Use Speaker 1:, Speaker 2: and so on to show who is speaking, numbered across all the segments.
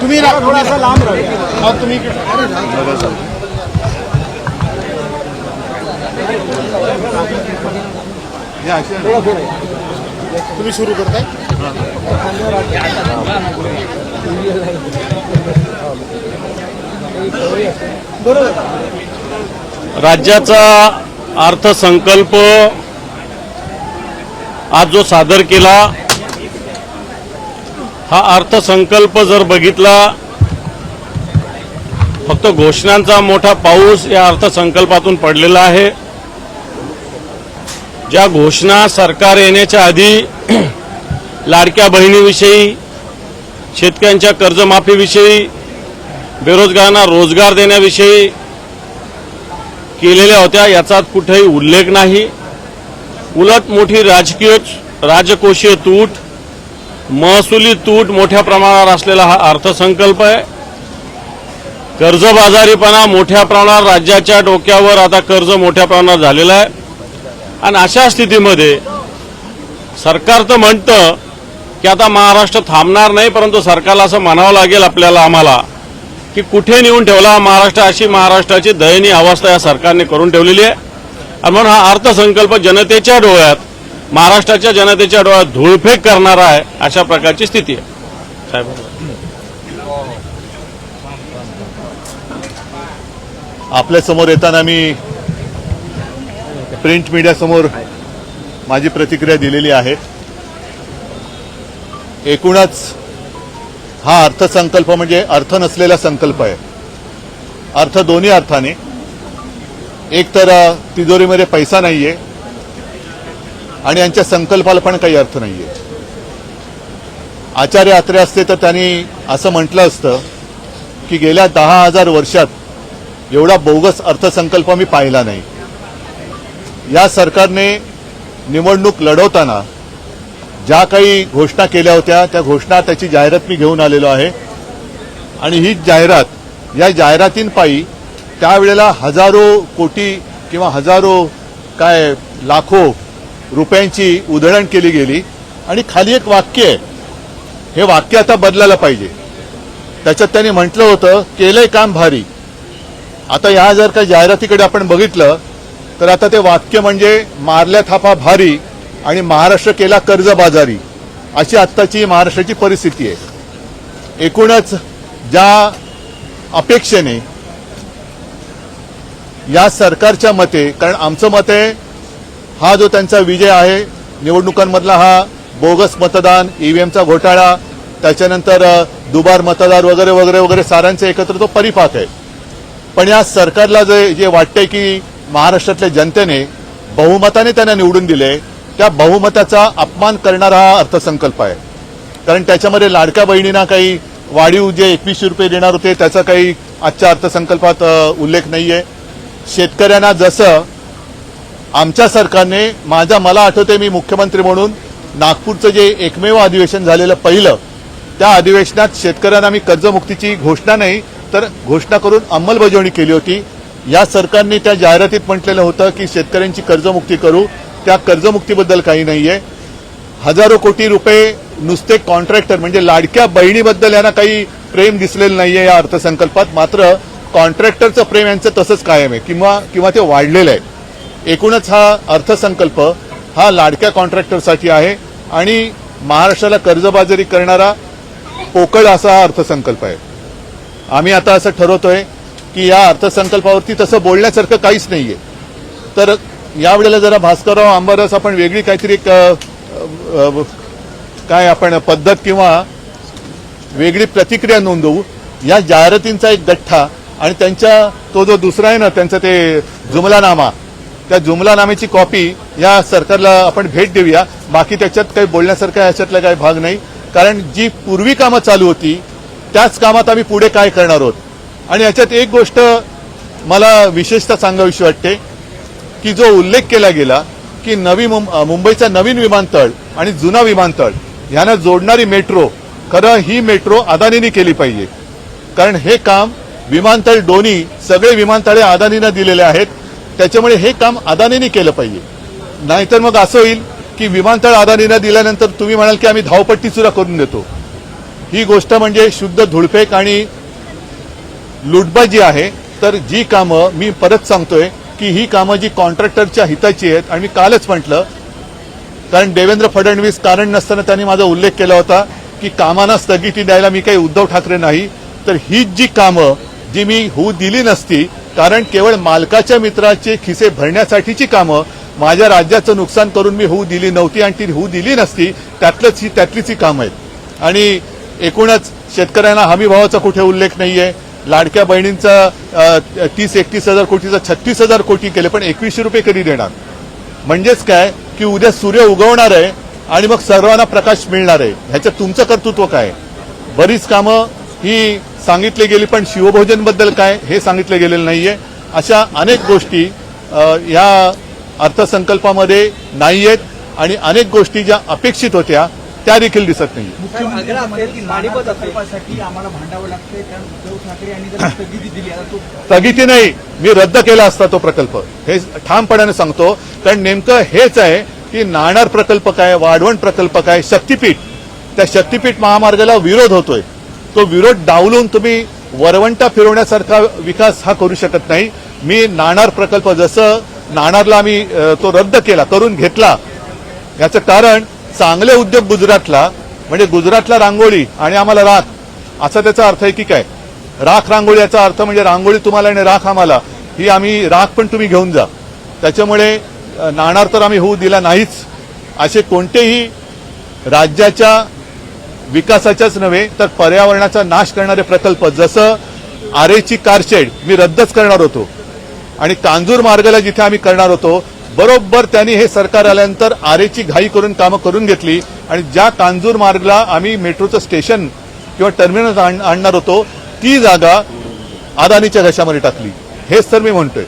Speaker 1: तुम्ही थोडासा लांब राहा तुम्ही तुम्ही सुरू करताय?
Speaker 2: राज्याचा अर्थसंकल्प आज जो सादर केला हा अर्थसंकल्प जर बघितला फक्त घोषणांचा मोठा पाऊस या अर्थसंकल्पातून पडलेला आहे. ज्या घोषणा सरकार येण्याच्या आधी लाडक्या बहिणीविषयी शेतकऱ्यांच्या कर्जमाफीविषयी बेरोजगारांना रोजगार देण्याविषयी केलेल्या होत्या याचा कुठेही उल्लेख नाही. उलट मोठी राजकीय राजकोषीय तूट महसुली तूट मोठ्या प्रमाणावर असलेला हा अर्थसंकल्प आहे. कर्जबाजारीपणा मोठ्या प्रमाणावर राज्याच्या डोक्यावर आता कर्ज मोठ्या प्रमाणावर झालेलं आहे. आणि अशा स्थितीमध्ये सरकार तर म्हणतं की आता महाराष्ट्र थांबणार नाही परंतु सरकारला असं म्हणावं लागेल आपल्याला आम्हाला की कुठे नेऊन ठेवला हा महाराष्ट्र अशी महाराष्ट्राची दयनीय अवस्था या सरकारने करून ठेवलेली आहे. आणि म्हणून हा अर्थसंकल्प जनतेच्या डोळ्यात महाराष्ट्राच्या जनतेच्या डोळ्यात धूळफेक करणारा आहे अशा प्रकारची स्थिती आहे. साहेब.
Speaker 3: आपल्यासमोर येताना मी प्रिंट मीडियासमोर माझी प्रतिक्रिया दिलेली आहे. एकूणच हा अर्थसंकल्प म्हणजे अर्थ नसलेला संकल्प आहे. अर्थ दोन्ही अर्थाने एक तर तिजोरीमध्ये पैसा नाहीये आणि यांच्या संकल्पाला पण काही अर्थ नाहीये. आचार्य आत्रे असते तर त्यांनी असं म्हटलं असतं की गेल्या दहा हजार वर्षात एवढा बोगस अर्थसंकल्प मी पाहिला नाही. या सरकारने निवडणूक लढवताना ज्या काही घोषणा केल्या होत्या त्या घोषणा त्याची जाहिरात मी घेऊन आलेलो आहे. आणि ही जाहिरात या जाहिरातींपायी त्यावेळेला हजारो कोटी किंवा हजारो काय लाखो रुपयांची उधळण केली गेली. आणि खाली एक वाक्य आहे. हे वाक्य आता बदलायला पाहिजे. त्याच्यात त्यांनी म्हटलं होतं केलंय काम भारी. आता या जर का जाहिरातीकडे आपण बघितलं तर आता ते वाक्य म्हणजे मारल्या थापा भारी आणि महाराष्ट्र केला कर्जबाजारी अशी आत्ताची महाराष्ट्राची परिस्थिती आहे. एकूणच ज्या अपेक्षेने या सरकारच्या मते कारण आमचं मत आहे हा जो त्यांचा विजय आहे निवडणुकांमधला हा बोगस मतदान ईव्हीएमचा घोटाळा त्याच्यानंतर दुबार मतदार वगैरे वगैरे वगैरे सारांचे एकत्र तो परिपाक आहे. पण या सरकारला जे जे वाटते की महाराष्ट्रातल्या जनतेने बहुमताने त्यांना निवडून दिले त्या बहुमताचा अपमान करणारा हा अर्थसंकल्प आहे. कारण त्याच्यामध्ये लाडक्या बहिणींना काही वाढीव जे एकवीसशे रुपये देणार होते त्याचा काही आजच्या अर्थसंकल्पात उल्लेख नाही आहे शेतकऱ्यांना जसं आमच्या सरकारने माझा मला आठवते मी मुख्यमंत्री म्हणून नागपूरचं जे एकमेव अधिवेशन झालेलं पहिलं त्या अधिवेशनात शेतकऱ्यांना मी कर्जमुक्तीची घोषणा नाही तर घोषणा करून अंमलबजावणी केली होती. या सरकारने त्या जाहिरातीत म्हटलेलं होतं की शेतकऱ्यांची कर्जमुक्ती करू त्या कर्जमुक्तीबद्दल काही नाहीये. हजारो कोटी रुपये नुसते कॉन्ट्रॅक्टर म्हणजे लाडक्या बहिणीबद्दल यांना काही प्रेम दिसलेलं नाहीये या अर्थसंकल्पात. मात्र कॉन्ट्रॅक्टरचं प्रेम यांचं तसंच कायम आहे. किंवा किंवा ते वाढलेलं आहे. एकूणच हा अर्थसंकल्प हा लाडक्या कॉन्ट्रॅक्टरसाठी आहे. आणि महाराष्ट्राला कर्जबाजारी करणारा पोकळ असा हा अर्थसंकल्प आहे. आम्ही आता असं ठरवतोय की या अर्थसंकल्पावरती तसं बोलण्यासारखं काहीच नाहीये. तर यावेळेला जरा भास्करराव आंबारस आपण वेगळी काहीतरी एक काय आपण पद्धत किंवा वेगळी प्रतिक्रिया नोंदवू. या जाहिरातींचा एक गठ्ठा आणि त्यांच्या तो जो दुसरा आहे ना त्यांचा ते जुमलानामा त्या जुमलानाम्याची कॉपी या सरकारला आपण भेट देऊया. बाकी त्याच्यात काही बोलण्यासारखा याच्यातला काही भाग नाही. कारण जी पूर्वी कामं चालू होती त्याच कामात आम्ही पुढे काय करणार आहोत? आणि याच्यात एक गोष्ट मला विशेषतः सांगावीशी वाटते की जो उल्लेख केला गेला की नवी मुं- मुंबईचा नवीन विमानतळ आणि जुना विमानतळ ह्यांना जोडणारी मेट्रो खरं ही मेट्रो अदानीने केली पाहिजे. कारण हे काम विमानतळ दोन्ही सगळे विमानतळे अदानीनं दिलेले आहेत. त्याच्यामुळे हे काम अदानीने केलं पाहिजे. नाहीतर मग असं होईल की विमानतळ अदानीनं दिल्यानंतर तुम्ही म्हणाल की आम्ही धावपट्टी सुद्धा करून देतो. ही गोष्ट म्हणजे शुद्ध धुळफेक आणि लुटबाजी आहे. तर जी कामं मी परत सांगतोय की ही कामं जी कॉन्ट्रॅक्टरच्या हिताची आहेत. आणि मी कालच म्हटलं कारण देवेंद्र फडणवीस कारण नसताना त्यांनी माझा उल्लेख केला होता की कामांना स्थगिती द्यायला मी काही उद्धव ठाकरे नाही. तर ही जी कामं जी मी होऊ दिली नसती कारण केवळ मालकाच्या मित्राचे खिसे भरण्यासाठीची कामं माझ्या राज्याचं नुकसान करून मी होऊ दिली नव्हती आणि ती होऊ दिली नसती त्यातलंच ही त्यातलीच ही कामं आहेत. आणि एकूणच शेतकऱ्यांना हमीभावाचा कुठे उल्लेख नाहीये. लाडक्या बहिणींचा तीस एकतीस हजार कोटीचा छत्तीस हजार कोटी केले पण एकवीसशे रुपये कधी देणार? म्हणजेच काय? की उद्या सूर्य उगवणार आहे आणि मग सर्वांना प्रकाश मिळणार आहे. ह्याच्यात तुमचं कर्तृत्व काय? बरीच कामं ही सांगितली गेली पण शिवभोजनबद्दल काय हे सांगितलं गेलेलं नाहीये. अशा अनेक गोष्टी या अर्थसंकल्पामध्ये नाही आहेत आणि अनेक गोष्टी ज्या अपेक्षित होत्या त्या देखील दिसत नाही
Speaker 4: स्थगिती
Speaker 3: नाही. मी रद्द केला असता तो प्रकल्प. हे ठामपणाने सांगतो. कारण नेमकं हेच आहे की नाणार प्रकल्प काय वाढवण प्रकल्प काय शक्तीपीठ. त्या शक्तीपीठ महामार्गाला विरोध होतोय. तो विरोध डावलून तुम्ही वरवंटा फिरवण्यासारखा विकास हा करू शकत नाही. मी नाणार प्रकल्प जसं नाणारला आम्ही तो रद्द केला करून घेतला याचं कारण चांगले उद्योग गुजरातला म्हणजे गुजरातला रांगोळी आणि आम्हाला राख असा त्याचा अर्थ आहे की काय? राख रांगोळी याचा अर्थ म्हणजे रांगोळी तुम्हाला आणि राख आम्हाला ही आम्ही राख पण तुम्ही घेऊन जा. त्याच्यामुळे नाणार तर आम्ही होऊ दिला नाहीच. असे कोणतेही राज्याच्या विकासाच्याच नव्हे तर पर्यावरणाचा नाश करणारे प्रकल्प. जसं आरेची कारशेड मी रद्दच करणार होतो आणि कांजूर मार्गाला जिथे आम्ही करणार होतो बरोबर त्यांनी हे सरकार आल्यानंतर आरेची घाई करून कामं करून घेतली आणि ज्या कांजूर मार्गला आम्ही मेट्रोचं स्टेशन किंवा टर्मिनल आण- आणणार होतो ती जागा अदानीच्या घशामध्ये टाकली. हेच तर मी म्हणतोय.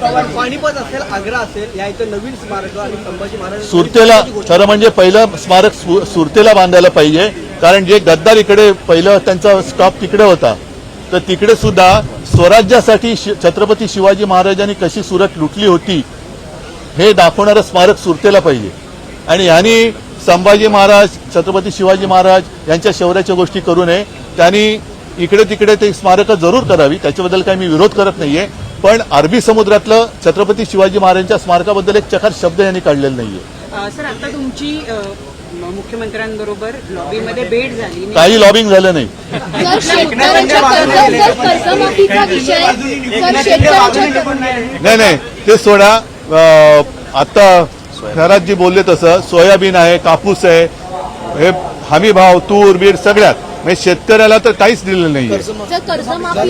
Speaker 5: पाणीपत असेल आग्रा असेल या इथं नवीन स्मारक आणि संभाजी महाराज
Speaker 3: सुरतेला खरं म्हणजे पहिलं स्मारक सु- सुरतेला बांधायला पाहिजे कारण जे गद्दार इकडे पहिलं त्यांचा स्टॉप तिकडे होता. तर तिकडे सुद्धा स्वराज्यासाठी शि- छत्रपती शिवाजी महाराजांनी कशी सुरत लुटली होती हे दाखवणारं स्मारक सुरतेला पाहिजे. आणि यांनी संभाजी महाराज छत्रपती शिवाजी महाराज यांच्या शौर्याच्या गोष्टी करू नये. त्यांनी इकडे तिकडे ते स्मारकं जरूर करावी त्याच्याबद्दल काही मी विरोध करत नाहीये. पण अरबी समुद्रातलं छत्रपती शिवाजी महाराजांच्या स्मारकाबद्दल एक चकार शब्द यांनी काढलेला नाहीये.
Speaker 6: सर आता तुमची मुख्यमंत्र्यांबरोबर लॉबीमध्ये भेट झाली
Speaker 3: काही लॉबिंग झालं नाही. नाही. नाही ते सोडा. आता शहरात जी बोलले तसं. सोयाबीन आहे कापूस आहे. हे हमी भाव तूर बीर सगळ्यात. म्हणजे शेतकऱ्याला तर काहीच दिलेलं नाहीये.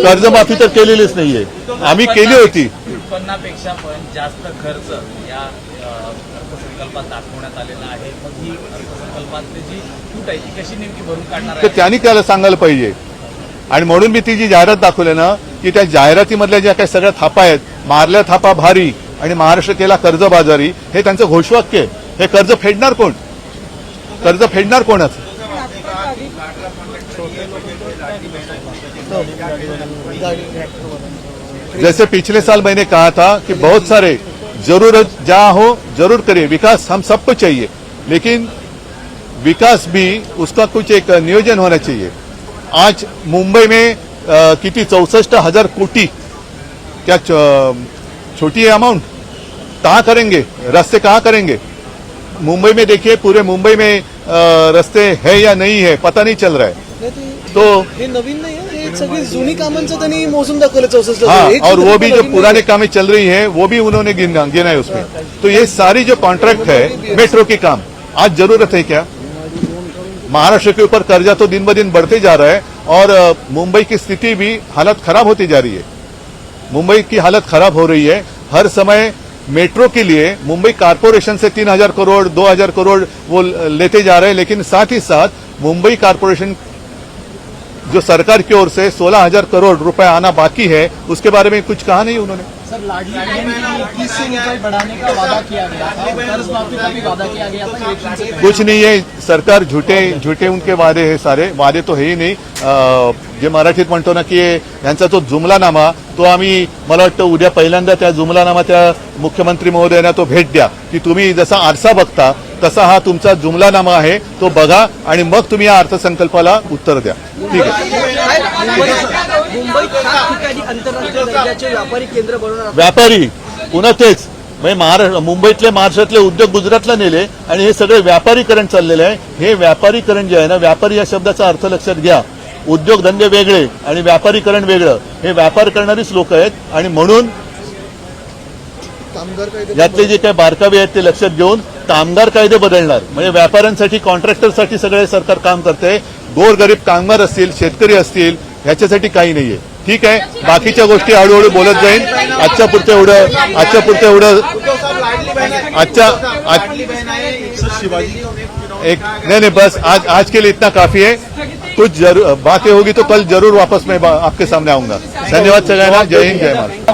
Speaker 7: कर्जमाफी
Speaker 3: तर केलेलीच नाहीये. आम्ही केली होती.
Speaker 4: उत्पन्नापेक्षा पण जास्त खर्च या अर्थसंकल्पात दाखवण्यात आलेला आहे. मग ही अर्थसंकल्पातली जी तूट आहे ती कशी नेमकी भरून काढणार
Speaker 3: तर
Speaker 4: आहे?
Speaker 3: त्यांनी त्याला सांगायला पाहिजे. आणि म्हणून मी ती जी जाहिरात दाखवली ना की त्या जाहिरातीमधल्या ज्या काही सगळ्या थापा आहेत मारल्या थापा भारी आणि महाराष्ट्र केला कर्जबाजारी हे त्यांचं घोषवाक्य आहे. हे कर्ज फेडणार कोण? कर्ज फेडणार कोणच? जैसे पिछले साल मैंने कहा था कि बहुत सारे ज़रूरत जहाँ हो ज़रूर करिए। विकास हम सबको चाहिए लेकिन विकास भी उसका कुछ एक नियोजन होना चाहिए। आज मुंबई में किती चौसष्ट हज़ार कोटी क्या छोटी है अमाउंट कहाँ करेंगे? रास्ते कहाँ करेंगे? मुंबई में देखिए पूरे मुंबई में रास्ते है या नहीं है पता नहीं चल रहा है। तो
Speaker 5: हे नवीन नाही आहे हे सगळी जुनी कामांचं त्यांनी मोजून दाखवलं चौसष्ट
Speaker 3: हाँ और वो भी जो पुराने कामें चल रही हैं वो भी उन्होंने गिना गिना है उसमें। तो ये सारी जो कॉन्ट्रैक्ट है मेट्रो के काम आज ज़रूरत है क्या? महाराष्ट्र के ऊपर कर्जा तो दिन ब दिन बढ़ते जा रहा है और मुंबई की स्थिति भी हालत खराब होती जा रही है। मुंबई की हालत खराब हो रही है। हर समय मेट्रो के लिए मुंबई कारपोरेशन से तीन हजार करोड़ दो हजार करोड़ वो लेते जा रहे हैं लेकिन साथ ही साथ मुंबई कारपोरेशन जो सरकार की ओर से सोलह हज़ार करोड़ रुपए आना बाकी है उसके बारे में कुछ कहा नहीं उन्होंने
Speaker 5: सर लाडली बढ़ाने का वादा किया गया था माफ़ी का भी वादा किया गया था।
Speaker 3: कुछ नहीं है सरकार झूठे झूठे उनके वादे है सारे वादे तो है ही नाही जे मराठीत म्हणतो ना की यांचा तो जुमलानामा तो आम्ही मला वाटतं उद्या पहिल्यांदा त्या जुमलानामा त्या मुख्यमंत्री महोदयांना तो भेट द्या की तुम्ही जसा आरसा बघता तसा हा तुमचा जुमलानामा आहे. तो बघा आणि मग तुम्ही या अर्थसंकल्पाला उत्तर द्या. ठीक आहे.
Speaker 5: व्यापारी
Speaker 3: पुन्हा तेच. म्हणजे महाराष्ट्र मुंबईतले महाराष्ट्रातले उद्योग गुजरातला नेले आणि हे सगळे व्यापारीकरण चाललेले आहे. हे व्यापारीकरण जे आहे ना व्यापारी या शब्दाचा अर्थ लक्षात घ्या. उद्योगधंदे वेगळे आणि व्यापारीकरण वेगळं. हे व्यापार करणारीच लोक आहेत आणि म्हणून यातले जे काही बारकावे आहेत ते लक्षात घेऊन कामगार कायदे बदलणार. म्हणजे व्यापाऱ्यांसाठी कॉन्ट्रॅक्टरसाठी सगळे सरकार काम करते. गोरगरीब कामगार असतील शेतकरी असतील ह्याच्यासाठी काही नाहीये. ठीक आहे? बाकीच्या गोष्टी हळूहळू बोलत जाईन. आजच्या पुरतं एवढं आजच्या पुरतं एवढं आजच्या एक नहीं नहीं बस आज आज के लिए इतना काफी है. कुछ जरूर बातें होगी तो कल जरूर वापस मैं आपके सामने आऊंगा. धन्यवाद सगळ्यांना. जय हिंद जय महाराष्ट्र.